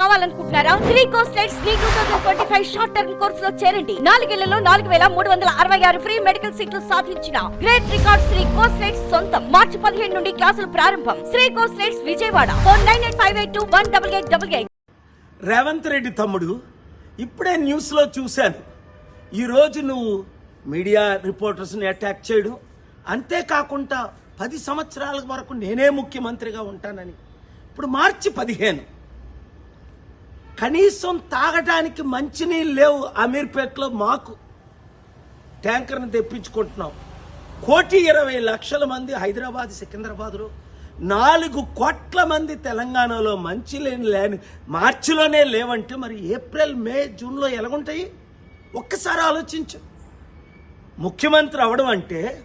కావాలనుకుంటున్నారా? Sri కోస్టెడ్ Sri two thousand twenty five short term కోర్స్లో చేరండి. నాలుగేళ్ళలో నాలుగు వేల మూడు వందల అరవై ఆరు ఫ్రీ మెడికల్ సీట్లు సాధించిన గ్రేట్ రికార్డ్ శ్రీ కోస్టెడ్స్ సొంతం. మార్చి పదిహేను నుండి క్లాసులు ప్రారంభం. Sri కోస్టెడ్స్ Vijayawada. Four nine eight five eight two one double eight double eight Revanth Reddy తమ్ముడు ఇప్పుడే న్యూస్లో చూశాను. ఈరోజు నువ్వు మీడియా రిపోర్టర్స్ని అటాక్ చేయడం. అంతేకాకుండా పది సంవత్సరాల వరకు నేనే ముఖ్యమంత్రిగా ఉంటానని. ఇప్పుడు మార్చి పదిహేను. కనీసం తాగడానికి మంచినీళ్ళు లేవు అమీర్పేటలో మాకు. ట్యాంకర్ని తెప్పించుకుంటున్నాం. కోటి ఇరవై లక్షల మంది హైదరాబాద్ సికింద్రాబాద్లో నాలుగు కోట్ల మంది తెలంగాణలో మంచి లేని లేని మార్చిలోనే లేవంటే మరి ఏప్రిల్ మే జూన్లో ఎలాగుంటాయి? ఒక్కసారి ఆలోచించు. ముఖ్యమంత్రి అవడం అంటే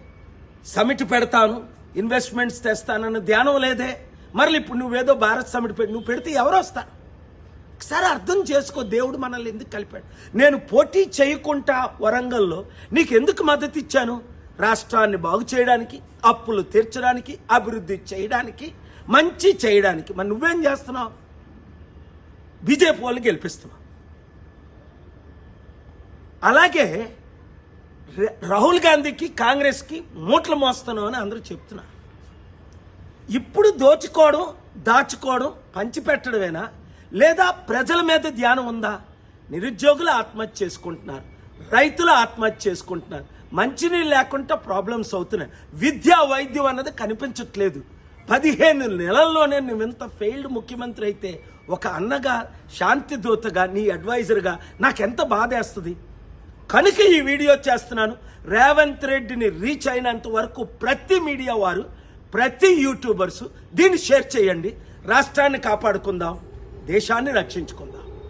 సమిట్ పెడతాను ఇన్వెస్ట్మెంట్స్ తెస్తానన్న ధ్యానం లేదే. మరి ఇప్పుడు నువ్వేదో భారత్ సమిట్ పెట్టి నువ్వు పెడితే ఎవరు వస్తారు ఒకసారి అర్థం చేసుకో దేవుడు మనల్ని ఎందుకు కలిపాడు? నేను పోటీ చేయకుండా వరంగల్లో నీకు ఎందుకు మద్దతు ఇచ్చాను? రాష్ట్రాన్ని బాగు చేయడానికి అప్పులు తీర్చడానికి అభివృద్ధి చేయడానికి మంచి చేయడానికి. మరి నువ్వేం చేస్తున్నావు? బీజేపీ వాళ్ళు గెలిపిస్తున్నావు. అలాగే రాహుల్ గాంధీకి కాంగ్రెస్కి మూట్లు మోస్తున్నావు అని అందరూ చెప్తున్నారు. ఇప్పుడు దోచుకోవడం దాచుకోవడం పంచిపెట్టడమేనా? లేదా ప్రజల మీద ధ్యానం ఉందా? నిరుద్యోగులు ఆత్మహత్య చేసుకుంటున్నారు. రైతులు ఆత్మహత్య చేసుకుంటున్నారు. మంచినీళ్ళు లేకుండా ప్రాబ్లమ్స్ అవుతున్నాయి. విద్యా వైద్యం అన్నది కనిపించట్లేదు. పదిహేను నెలల్లోనే నువ్వు ఇంత ఫెయిల్డ్ ముఖ్యమంత్రి అయితే ఒక అన్నగా శాంతి దూతగా నీ అడ్వైజర్గా నాకెంత బాధేస్తుంది కనుక ఈ వీడియో చేస్తున్నాను. రేవంత్ రెడ్డిని రీచ్ అయినంత వరకు ప్రతి మీడియా వారు ప్రతి యూట్యూబర్సు దీన్ని షేర్ చేయండి. రాష్ట్రాన్ని కాపాడుకుందాం. దేశాన్ని రక్షించుకుందాం.